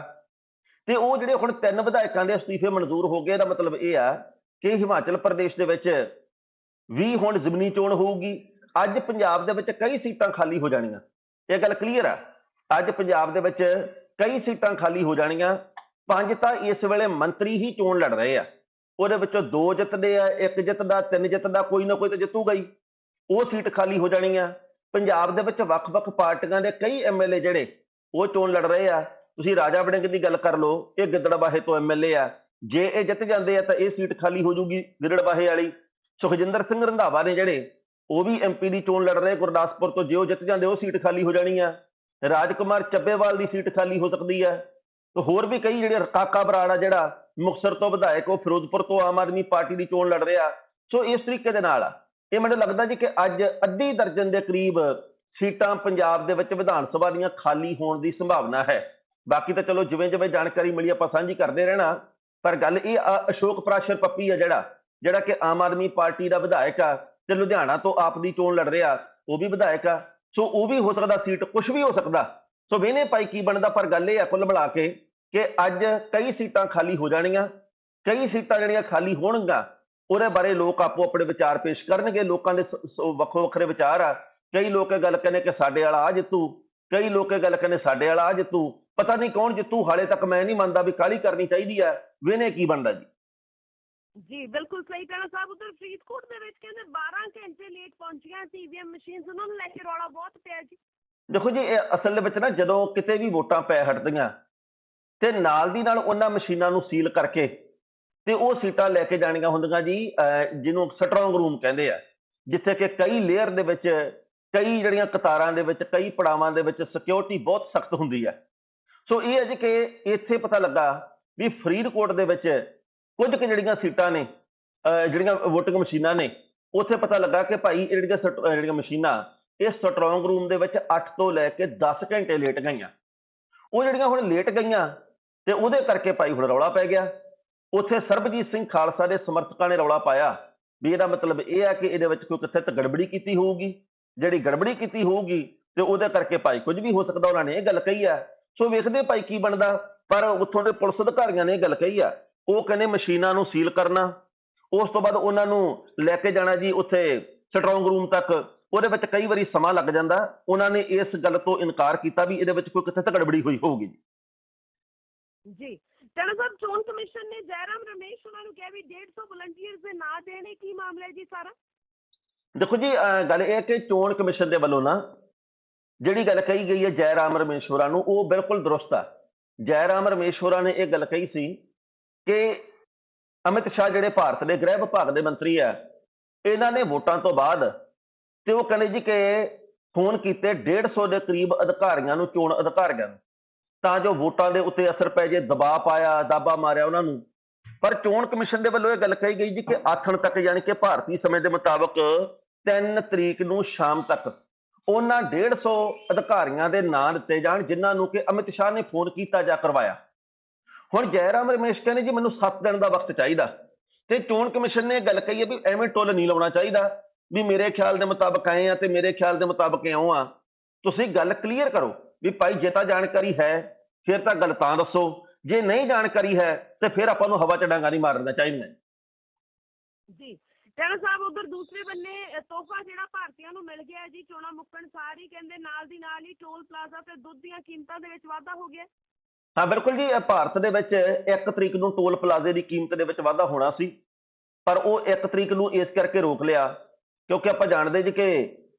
[SPEAKER 2] ਤੇ ਉਹ ਜਿਹੜੇ ਹੁਣ ਤਿੰਨ ਵਿਧਾਇਕਾਂ ਦੇ ਅਸਤੀਫੇ ਮਨਜ਼ੂਰ ਹੋ ਗਏ ਦਾ ਮਤਲਬ ਇਹ ਆ ਕਿ ਹਿਮਾਚਲ ਪ੍ਰਦੇਸ਼ ਦੇ ਵਿੱਚ ਵੀ ਹੁਣ ਜ਼ਮਨੀ ਚੋਣ ਹੋਊਗੀ। ਅੱਜ ਪੰਜਾਬ ਦੇ ਵਿੱਚ ਕਈ ਸੀਟਾਂ ਖਾਲੀ ਹੋ ਜਾਣੀਆਂ। ਇਹ ਗੱਲ ਕਲੀਅਰ ਆ? ਅੱਜ ਪੰਜਾਬ ਦੇ ਵਿੱਚ ਕਈ ਸੀਟਾਂ ਖਾਲੀ ਹੋ ਜਾਣੀਆਂ। ਪੰਜ ਤਾਂ ਇਸ ਵੇਲੇ ਮੰਤਰੀ ਹੀ ਚੋਣ ਲੜ ਰਹੇ ਆ। ਉਹਦੇ ਵਿੱਚੋਂ ਦੋ ਜਿੱਤਦੇ ਆ, ਇੱਕ ਜਿੱਤਦਾ, ਤਿੰਨ ਜਿੱਤਦਾ, ਕੋਈ ਨਾ ਕੋਈ ਤਾਂ ਜਿੱਤੂਗਾ ਹੀ। ਉਹ ਸੀਟ ਖਾਲੀ ਹੋ ਜਾਣੀ ਆ ਪੰਜਾਬ ਦੇ ਵਿੱਚ ਵੱਖ-ਵੱਖ ਪਾਰਟੀਆਂ ਦੇ ਕਈ ਐਮਐਲਏ ਜਿਹੜੇ, ਉਹ ਚੋਣ ਲੜ ਰਹੇ ਆ। ਤੁਸੀਂ ਰਾਜਾ ਵੜਿੰਗ ਦੀ ਗੱਲ ਕਰ ਲਓ, ਇਹ ਗਿੱਦੜਬਾਹੇ ਤੋਂ ਐਮਐਲਏ ਆ। ਜੇ ਇਹ ਜਿੱਤ ਜਾਂਦੇ ਆ ਤਾਂ ਇਹ ਸੀਟ ਖਾਲੀ ਹੋ ਜੂਗੀ ਗਿੱਦੜਬਾਹੇ ਵਾਲੀ। ਸੁਖਜਿੰਦਰ ਸਿੰਘ ਰੰਧਾਵਾ ਨੇ ਜਿਹੜੇ, ਉਹ ਵੀ ਐਮਪੀ ਦੀ ਚੋਣ ਲੜ ਰਹੇ ਗੁਰਦਾਸਪੁਰ ਤੋਂ। ਜੇ ਉਹ ਜਿੱਤ ਜਾਂਦੇ, ਉਹ ਸੀਟ ਖਾਲੀ ਹੋ ਜਾਣੀ ਆ। ਰਾਜਕੁਮਾਰ ਚੱਬੇਵਾਲ ਦੀ ਸੀਟ ਖਾਲੀ ਹੋ ਸਕਦੀ ਆ। ਤੇ ਹੋਰ ਵੀ ਕਈ ਜਿਹੜੇ ਕਾਕਾ ਬਰਾੜ ਆ ਜਿਹੜਾ, ਮੁਕਤਸਰ ਤੋਂ ਵਿਧਾਇਕ, ਉਹ ਫਿਰੋਜ਼ਪੁਰ ਤੋਂ ਆਮ ਆਦਮੀ ਪਾਰਟੀ ਦੀ ਚੋਣ ਲੜ ਰਿਹਾ ਸੋ ਇਸ ਤਰੀਕੇ ਦੇ ਨਾਲ, ਇਹ ਮੈਨੂੰ ਲੱਗਦਾ ਜੀ ਕਿ ਅੱਜ ਅੱਧੀ ਦਰਜਨ ਦੇ ਕਰੀਬ ਸੀਟਾਂ ਪੰਜਾਬ ਦੇ ਵਿੱਚ ਵਿਧਾਨ ਸਭਾ ਦੀਆਂ ਖਾਲੀ ਹੋਣ ਦੀ ਸੰਭਾਵਨਾ ਹੈ। ਬਾਕੀ ਤਾਂ ਚਲੋ ਜਿਵੇਂ ਜਿਵੇਂ ਜਾਣਕਾਰੀ ਮਿਲੀ ਆਪਾਂ ਸਾਂਝੀ ਕਰਦੇ ਰਹਿਣਾ, ਪਰ ਗੱਲ ਇਹ ਆ, ਅਸ਼ੋਕ ਪ੍ਰਾਸ਼ਰ ਪੱਪੀ ਆ ਜਿਹੜਾ ਜਿਹੜਾ ਕਿ ਆਮ ਆਦਮੀ ਪਾਰਟੀ ਦਾ ਵਿਧਾਇਕ ਆ ਤੇ ਲੁਧਿਆਣਾ ਤੋਂ ਆਪ ਦੀ ਚੋਣ ਲੜ ਰਿਹਾ, ਉਹ ਵੀ ਵਿਧਾਇਕ ਆ। ਸੋ ਉਹ ਵੀ ਹੋ ਸਕਦਾ ਸੀਟ ਕੁਝ ਵੀ ਹੋ ਸਕਦਾ। ਸੋ ਵੇਨੇ ਪਾਈ ਕੀ ਬਣਦਾ, ਪਰ ਗੱਲ ਇਹ ਆ ਕੁੱਲ ਮਿਲਾ ਕੇ ਕਿ ਅੱਜ ਕਈ ਸੀਟਾਂ ਖਾਲੀ ਹੋ ਜਾਣੀਆਂ, ਕਈ ਸੀਟਾਂ ਜਿਹੜੀਆਂ ਖਾਲੀ ਹੋਣਗੀਆਂ, ਉਹਦੇ ਬਾਰੇ ਲੋਕ ਆਪੋ ਆਪਣੇ ਵਿਚਾਰ ਪੇਸ਼ ਕਰਨਗੇ, ਲੋਕਾਂ ਦੇ ਵੱਖੋ ਵੱਖਰੇ ਵਿਚਾਰ ਆ। ਕਈ ਲੋਕ ਇਹ ਗੱਲ ਕਹਿੰਦੇ ਕਿ ਸਾਡੇ ਵਾਲਾ ਆ ਜਿੱਤੂ, ਕਈ ਲੋਕ ਇਹ ਗੱਲ ਕਹਿੰਦੇ ਸਾਡੇ ਵਾਲਾ ਆ ਜਿੱਤੂ। ਪਤਾ ਨਹੀਂ ਕੌਣ ਜਿੱਤੂ ਹਾਲੇ ਤੱਕ ਮੈਂ ਨਹੀਂ ਮੰਨਦਾ ਵੀ ਕਾਲੀ ਕਰਨੀ ਚਾਹੀਦੀ ਆ ਵੇਨੇ ਕੀ ਬਣਦਾ ਜੀ?
[SPEAKER 1] ਜੀ ਬਿਲਕੁਲ ਸਹੀ ਕਹਿਣਾ ਸਾਹਿਬ ਉਧਰ ਫਰੀਦਕੋਟ ਦੇ ਵਿੱਚ ਕਹਿੰਦੇ 12 ਘੰਟੇ ਲੇਟ ਪਹੁੰਚੀਆਂ ਸੀ ਈਵੀਐਮ ਮਸ਼ੀਨਸ ਉਹਨਾਂ ਨੂੰ ਲੈ ਕੇ ਰੌਲਾ ਬਹੁਤ ਪਿਆ ਜੀ।
[SPEAKER 2] ਦੇਖੋ ਜੀ ਇਹ ਅਸਲ ਦੇ ਵਿੱਚ ਨਾ ਜਦੋਂ ਕਿਤੇ ਵੀ ਵੋਟਾਂ ਪੈ ਹਟਦੀਆਂ ਤੇ ਨਾਲ ਦੀ ਨਾਲ ਉਹਨਾਂ ਮਸ਼ੀਨਾਂ ਨੂੰ ਸੀਲ ਕਰਕੇ ਤੇ ਉਹ ਸੀਟਾਂ ਲੈ ਕੇ ਜਾਣੀਆਂ ਹੁੰਦੀਆਂ ਜੀ ਜਿਹਨੂੰ ਸਟਰੋਂਗ ਰੂਮ ਕਹਿੰਦੇ ਆ ਜਿੱਥੇ ਕਿ ਕਈ ਲੇਅਰ ਦੇ ਵਿੱਚ ਕਈ ਜਿਹੜੀਆਂ ਕਤਾਰਾਂ ਦੇ ਵਿੱਚ ਕਈ ਪੜਾਵਾਂ ਦੇ ਵਿੱਚ ਸਿਕਿਉਰਿਟੀ ਬਹੁਤ ਸਖਤ ਹੁੰਦੀ ਹੈ। ਸੋ ਇਹ ਹੈ ਜੀ ਕਿ ਇੱਥੇ ਪਤਾ ਲੱਗਾ ਵੀ ਫਰੀਦਕੋਟ ਦੇ ਵਿੱਚ ਕੁਝ ਕੁ ਜਿਹੜੀਆਂ ਸੀਟਾਂ ਨੇ ਜਿਹੜੀਆਂ VOTING ਮਸ਼ੀਨਾਂ ਨੇ, ਉੱਥੇ ਪਤਾ ਲੱਗਾ ਕਿ ਭਾਈ ਇਹ ਜਿਹੜੀਆਂ ਸਟ- ਜਿਹੜੀਆਂ ਮਸ਼ੀਨਾਂ, ਇਹ ਸਟਰੋਂਗ ਰੂਮ ਦੇ ਵਿੱਚ 8 ਤੋਂ ਲੈ ਕੇ 10 ਘੰਟੇ ਲੇਟ ਗਈਆਂ। ਉਹ ਜਿਹੜੀਆਂ ਹੁਣ ਲੇਟ ਗਈਆਂ, ਤੇ ਉਹਦੇ ਕਰਕੇ ਭਾਈ ਹੁਣ ਰੌਲਾ ਪੈ ਗਿਆ। ਉੱਥੇ ਸਰਬਜੀਤ ਸਿੰਘ ਖਾਲਸਾ ਦੇ ਸਮਰਥਕਾਂ ਨੇ ਰੌਲਾ ਪਾਇਆ ਵੀ ਇਹਦਾ ਮਤਲਬ ਇਹ ਹੈ ਕਿ ਇਹਦੇ ਵਿੱਚ ਕੋਈ ਕਿੱਥੇ ਤਾਂ ਗੜਬੜੀ ਕੀਤੀ ਹੋਊਗੀ। ਜਿਹੜੀ ਗੜਬੜੀ ਕੀਤੀ ਹੋਊਗੀ, ਤੇ ਉਹਦੇ ਕਰਕੇ ਭਾਈ ਕੁਝ ਵੀ ਹੋ ਸਕਦਾ, ਉਹਨਾਂ ਨੇ ਇਹ ਗੱਲ ਕਹੀ ਆ ਸੋ ਵੇਖਦੇ ਭਾਈ ਕੀ ਬਣਦਾ। ਪਰ ਉੱਥੋਂ ਦੇ ਪੁਲਿਸ ਅਧਿਕਾਰੀਆਂ ਨੇ ਇਹ ਗੱਲ ਕਹੀ ਆ ਉਹ ਕਹਿੰਦੇ ਮਸ਼ੀਨਾਂ ਨੂੰ ਸੀਲ ਕਰਨਾ ਉਸ ਤੋਂ ਬਾਅਦ ਉਹਨਾਂ ਨੂੰ ਲੈ ਕੇ ਜਾਣਾ ਜੀ ਉੱਥੇ ਸਟਰੋਂਗ ਰੂਮ ਤੱਕ। ਉਹਦੇ ਵਿੱਚ ਕਈ ਵਾਰੀ ਸਮਾਂ ਲੱਗ ਜਾਂਦਾ ਉਹਨਾਂ ਨੇ ਇਸ ਗੱਲ ਤੋਂ ਇਨਕਾਰ ਕੀਤਾ ਵੀ ਇਹਦੇ ਵਿੱਚ ਕੋਈ ਕਿੱਥੇ ਤਾਂ ਗੜਬੜੀ ਹੋਈ ਹੋਊਗੀ
[SPEAKER 1] ਜੀ। ਟੈਣਾ ਸਾਹਿਬ ਚੋਣ ਕਮਿਸ਼ਨ ਨੇ ਜੈਰਾਮ ਰਮੇਸ਼ ਉਹਨਾਂ ਨੂੰ ਕਿਹਾ ਵੀ 150 ਵਲੰਟੀਅਰਸ ਦੇ ਨਾਂ ਦੇਣੇ ਕੀ ਮਾਮਲਾ ਹੈ ਜੀ ਸਾਰਾ?
[SPEAKER 2] ਦੇਖੋ ਜੀ ਗੱਲ ਇਹ ਹੈ ਕਿ ਚੋਣ ਕਮਿਸ਼ਨ ਦੇ ਵੱਲੋਂ ਨਾ ਜਿਹੜੀ ਗੱਲ ਕਹੀ ਗਈ ਹੈ ਜੈ ਰਾਮ ਰਮੇਸ਼ਵਰਾ ਨੂੰ, ਉਹ ਬਿਲਕੁਲ ਦਰੁਸਤ ਆ। ਜੈ ਰਾਮ ਰਮੇਸ਼ਵਰਾ ਨੇ ਇਹ ਗੱਲ ਕਹੀ ਸੀ ਕਿ ਅਮਿਤ ਸ਼ਾਹ ਜਿਹੜੇ ਭਾਰਤ ਦੇ ਗ੍ਰਹਿ ਵਿਭਾਗ ਦੇ ਮੰਤਰੀ ਆ, ਇਹਨਾਂ ਨੇ ਵੋਟਾਂ ਤੋਂ ਬਾਅਦ ਤੇ ਉਹ ਕਹਿੰਦੇ ਜੀ ਕਿ ਫੋਨ ਕੀਤੇ 150 ਦੇ ਕਰੀਬ ਅਧਿਕਾਰੀਆਂ ਨੂੰ, ਚੋਣ ਅਧਿਕਾਰੀਆਂ ਨੂੰ। ਤਾਂ ਜੋ ਵੋਟਾਂ ਦੇ ਉੱਤੇ ਅਸਰ ਪੈ ਜੇ, ਦਬਾਅ ਪਾਇਆ, ਦਾਬਾ ਮਾਰਿਆ ਉਹਨਾਂ ਨੂੰ। ਪਰ ਚੋਣ ਕਮਿਸ਼ਨ ਦੇ ਵੱਲੋਂ ਇਹ ਗੱਲ ਕਹੀ ਗਈ ਜੀ ਕਿ ਆਥਣ ਤੱਕ, ਯਾਨੀ ਕਿ ਭਾਰਤੀ ਸਮੇਂ ਦੇ ਮੁਤਾਬਕ 3 ਤਰੀਕ ਨੂੰ ਸ਼ਾਮ ਤੱਕ ਉਹਨਾਂ 150 ਅਧਿਕਾਰੀਆਂ ਦੇ ਨਾਂ ਦਿੱਤੇ ਜਾਣ, ਜਿਨ੍ਹਾਂ ਨੂੰ ਕਿ ਅਮਿਤ ਸ਼ਾਹ ਨੇ ਫੋਨ ਕੀਤਾ ਜਾਂ ਕਰਵਾਇਆ। ਹੁਣ ਜੈਰਾਮ ਰਮੇਸ਼ ਕਹਿੰਦੇ ਜੀ, ਮੈਨੂੰ 7 ਦਿਨ ਦਾ ਵਕਤ ਚਾਹੀਦਾ। ਤੇ ਚੋਣ ਕਮਿਸ਼ਨ ਨੇ ਇਹ ਗੱਲ ਕਹੀ ਹੈ ਵੀ ਐਵੇਂ ਟੁੱਲ ਨਹੀਂ ਲਾਉਣਾ ਚਾਹੀਦਾ, ਵੀ ਮੇਰੇ ਖਿਆਲ ਦੇ ਮੁਤਾਬਕ ਆਏ ਆ ਤੇ ਮੇਰੇ ਖਿਆਲ ਦੇ ਮੁਤਾਬਕ ਇਉਂ ਆ। ਤੁਸੀਂ ਗੱਲ ਕਲੀਅਰ ਕਰੋ ਵੀ ਭਾਈ ਜੇ ਤਾਂ ਜਾਣਕਾਰੀ ਹੈ, ਫਿਰ ਤਾਂ ਗੱਲ ਤਾਂ ਦੱਸੋ। ਜੇ ਨਹੀਂ ਜਾਣਕਾਰੀ ਹੈ, ਤੇ ਫਿਰ ਆਪਾਂ ਨੂੰ ਹਵਾ ਚ ਡਾਂਗਾ ਨਹੀਂ ਮਾਰਨਾ ਚਾਹੀਦਾ।
[SPEAKER 1] ਜੀ। ਟੈਣਾ ਸਾਹਿਬ ਉਧਰ ਦੂਸਰੇ ਬੰਨੇ ਤੋਹਫਾ ਜਿਹੜਾ ਭਾਰਤੀਆਂ ਨੂੰ ਮਿਲ ਗਿਆ ਜੀ, ਚੋਣਾਂ ਮੁੱਕਣ ਸਾਰ ਹੀ ਕਹਿੰਦੇ ਨਾਲ ਦੀ ਨਾਲ ਹੀ ਟੋਲ ਪਲਾਜ਼ਾ ਤੇ ਦੁੱਧ ਦੀਆਂ ਕੀਮਤਾਂ ਦੇ ਵਿੱਚ ਵਾਧਾ ਹੋ ਗਿਆ।
[SPEAKER 2] ਹਾਂ, ਬਿਲਕੁਲ ਜੀ ਭਾਰਤ ਦੇ ਵਿੱਚ 1 ਤਰੀਕ ਨੂੰ ਟੋਲ ਪਲਾਜ਼ੇ ਦੀ ਕੀਮਤ ਦੇ ਵਿੱਚ ਵਾਧਾ ਹੋਣਾ ਸੀ, ਪਰ ਉਹ 1 ਤਰੀਕ ਨੂੰ ਇਸ ਕਰਕੇ ਰੋਕ ਲਿਆ, ਕਿਉਂਕਿ ਆਪਾਂ ਜਾਣਦੇ ਜੀ ਕਿ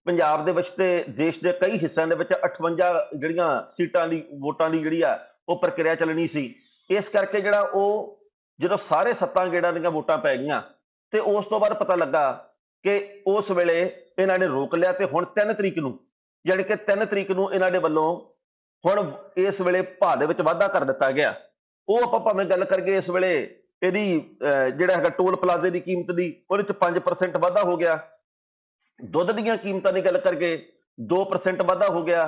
[SPEAKER 2] ਪੰਜਾਬ ਦੇ ਵਿੱਚ ਤੇ ਦੇਸ਼ ਦੇ ਕਈ ਹਿੱਸਿਆਂ ਦੇ ਵਿੱਚ 58 ਜਿਹੜੀਆਂ ਸੀਟਾਂ ਦੀ, ਵੋਟਾਂ ਦੀ ਜਿਹੜੀ ਆ, ਉਹ ਪ੍ਰਕਿਰਿਆ ਚੱਲਣੀ ਸੀ। ਇਸ ਕਰਕੇ ਜਿਹੜਾ ਉਹ, ਜਦੋਂ ਸਾਰੇ ਸੱਤਾਂ ਗੇੜਾਂ ਦੀਆਂ ਵੋਟਾਂ ਪੈ ਗਈਆਂ ਤੇ ਉਸ ਤੋਂ ਬਾਅਦ ਪਤਾ ਲੱਗਾ ਕਿ ਉਸ ਵੇਲੇ ਇਹਨਾਂ ਨੇ ਰੋਕ ਲਿਆ ਤੇ ਹੁਣ 3 ਤਰੀਕ ਨੂੰ ਯਾਨੀ ਕਿ 3 ਤਰੀਕ ਨੂੰ ਇਹਨਾਂ ਦੇ ਵੱਲੋਂ ਹੁਣ ਇਸ ਵੇਲੇ ਭਾਅ ਦੇ ਵਿੱਚ ਵਾਧਾ ਕਰ ਦਿੱਤਾ ਗਿਆ। ਉਹ ਆਪਾਂ ਭਾਵੇਂ ਗੱਲ ਕਰੀਏ ਇਸ ਵੇਲੇ ਇਹਦੀ ਜਿਹੜਾ ਹੈਗਾ ਟੋਲ ਪਲਾਜ਼ੇ ਦੀ ਕੀਮਤ ਦੀ, ਉਹਦੇ ਚ 5% ਵਾਧਾ ਹੋ ਗਿਆ। ਦੁੱਧ ਦੀਆਂ ਕੀਮਤਾਂ ਦੀ ਗੱਲ ਕਰਕੇ 2% ਵਾਧਾ ਹੋ ਗਿਆ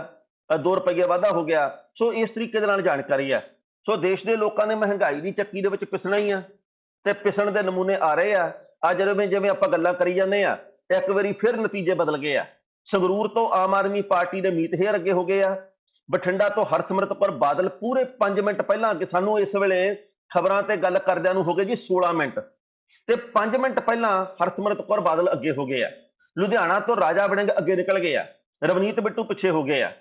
[SPEAKER 2] 2 ਰੁਪਏ ਵਾਧਾ ਹੋ ਗਿਆ। ਸੋ ਇਸ ਤਰੀਕੇ ਦੇ ਨਾਲ ਜਾਣਕਾਰੀ ਹੈ। ਸੋ ਦੇਸ਼ ਦੇ ਲੋਕਾਂ ਨੇ ਮਹਿੰਗਾਈ ਦੀ ਚੱਕੀ ਦੇ ਵਿੱਚ ਪਿਸਣਾ ਹੀ ਆ ਤੇ ਪਿਸਣ ਦੇ ਨਮੂਨੇ ਆ ਰਹੇ ਆ। ਆ ਜਦੋਂ ਵੀ ਜਿਵੇਂ ਆਪਾਂ ਗੱਲਾਂ ਕਰੀ ਜਾਂਦੇ ਆ, ਇੱਕ ਵਾਰੀ ਫਿਰ ਨਤੀਜੇ ਬਦਲ ਗਏ ਆ। ਸੰਗਰੂਰ ਤੋਂ ਆਮ ਆਦਮੀ ਪਾਰਟੀ ਦੇ ਮੀਤ ਹੇਅਰ ਅੱਗੇ ਹੋ ਗਏ ਆ। ਬਠਿੰਡਾ ਤੋਂ ਹਰਸਿਮਰਤ ਕੌਰ ਬਾਦਲ ਪੂਰੇ 5 ਮਿੰਟ ਪਹਿਲਾਂ ਅੱਗੇ ਸਾਨੂੰ ਇਸ ਵੇਲੇ ਖਬਰਾਂ ਤੇ ਗੱਲ ਕਰਦਿਆਂ ਨੂੰ ਹੋ ਗਏ ਜੀ 16 ਮਿੰਟ। ਤੇ 5 ਮਿੰਟ ਪਹਿਲਾਂ ਹਰਸਿਮਰਤ ਕੌਰ ਬਾਦਲ ਅੱਗੇ ਹੋ ਗਏ ਆ। ਲੁਧਿਆਣਾ ਤੋਂ ਰਾਜਾ ਵੜਿੰਗ ਅੱਗੇ ਨਿਕਲ ਗਏ ਆ। ਰਵਨੀਤ ਬਿੱਟੂ ਪਿੱਛੇ ਹੋ ਗਏ ਆ।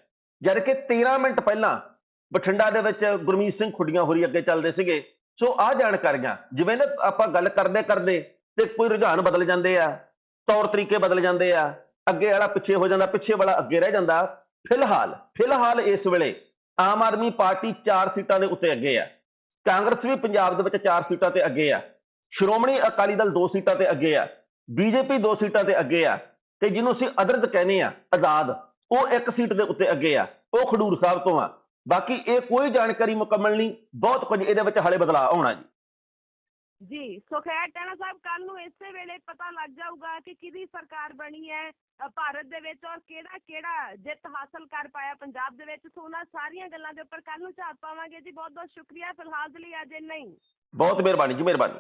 [SPEAKER 2] ਜਦ ਕਿ 13 ਮਿੰਟ ਪਹਿਲਾਂ ਬਠਿੰਡਾ ਦੇ ਵਿੱਚ ਗੁਰਮੀਤ ਸਿੰਘ ਖੁੱਡੀਆਂ ਹੋਰੀ ਅੱਗੇ ਚੱਲਦੇ ਸੀਗੇ। ਸੋ ਆ ਜਾਣਕਾਰੀਆਂ, ਜਿਵੇਂ ਨਾ ਆਪਾਂ ਗੱਲ ਕਰਦੇ ਕਰਦੇ ਤੇ ਕੋਈ ਰੁਝਾਨ ਬਦਲ ਜਾਂਦੇ ਆ, ਤੌਰ ਤਰੀਕੇ ਬਦਲ ਜਾਂਦੇ ਆ, ਅੱਗੇ ਵਾਲਾ ਪਿੱਛੇ ਹੋ ਜਾਂਦਾ, ਪਿੱਛੇ ਵਾਲਾ ਅੱਗੇ ਰਹਿ ਜਾਂਦਾ। ਫਿਲਹਾਲ ਫਿਲਹਾਲ ਇਸ ਵੇਲੇ ਆਮ ਆਦਮੀ ਪਾਰਟੀ 4 ਸੀਟਾਂ ਦੇ ਉੱਤੇ ਅੱਗੇ ਆ। ਕਾਂਗਰਸ ਵੀ ਪੰਜਾਬ ਦੇ ਵਿੱਚ 4 ਸੀਟਾਂ ਤੇ ਅੱਗੇ ਆ। ਸ਼੍ਰੋਮਣੀ ਅਕਾਲੀ ਦਲ 2 ਸੀਟਾਂ ਤੇ ਅੱਗੇ ਆ। ਬੀਜੇਪੀ 2 ਸੀਟਾਂ ਤੇ ਅੱਗੇ ਆ। ਤੇ ਜਿਹਨੂੰ ਅਸੀਂ ਅਦਰਦ ਕਹਿੰਦੇ ਆ, ਆਜ਼ਾਦ, ਉਹ ਇੱਕ ਸੀਟ ਦੇ ਉੱਤੇ ਅੱਗੇ ਆ। ਉਹ ਖਡੂਰ ਸਾਹਿਬ ਤੋਂ ਆ। ਬਾਕੀ ਇਹ ਕੋਈ ਜਾਣਕਾਰੀ ਮੁਕੰਮਲ ਨਹੀਂ, ਬਹੁਤ ਕੁਝ ਇਹਦੇ ਵਿੱਚ ਹਾਲੇ ਬਦਲਾਅ ਆਉਣਾ ਜੀ।
[SPEAKER 1] ਜੀ, ਸੋ ਖੈਰ ਟੈਣਾ ਸਾਹਿਬ ਕੱਲ ਨੂੰ ਇਸੇ ਵੇਲੇ ਪਤਾ ਲੱਗ ਜਾਊਗਾ ਕਿ ਕਿਹਦੀ ਸਰਕਾਰ ਬਣੀ ਹੈ ਭਾਰਤ ਦੇ ਵਿੱਚ ਔਰ ਕਿਹੜਾ ਕਿਹੜਾ ਜਿੱਤ ਹਾਸਲ ਕਰ ਪਾਇਆ ਪੰਜਾਬ ਦੇ ਵਿੱਚ। ਸੋ ਉਹਨਾਂ ਸਾਰੀਆਂ ਗੱਲਾਂ ਦੇ ਉੱਪਰ ਕੱਲ ਨੂੰ ਝਾਤ ਪਾਵਾਂਗੇ। ਜੀ ਬਹੁਤ ਬਹੁਤ ਸ਼ੁਕਰੀਆ ਫਿਲਹਾਲ ਦੇ ਲਈ, ਅੱਜ ਨਹੀਂ
[SPEAKER 2] ਬਹੁਤ ਮਿਹਰਬਾਨੀ ਜੀ, ਮਿਹਰਬਾਨੀ।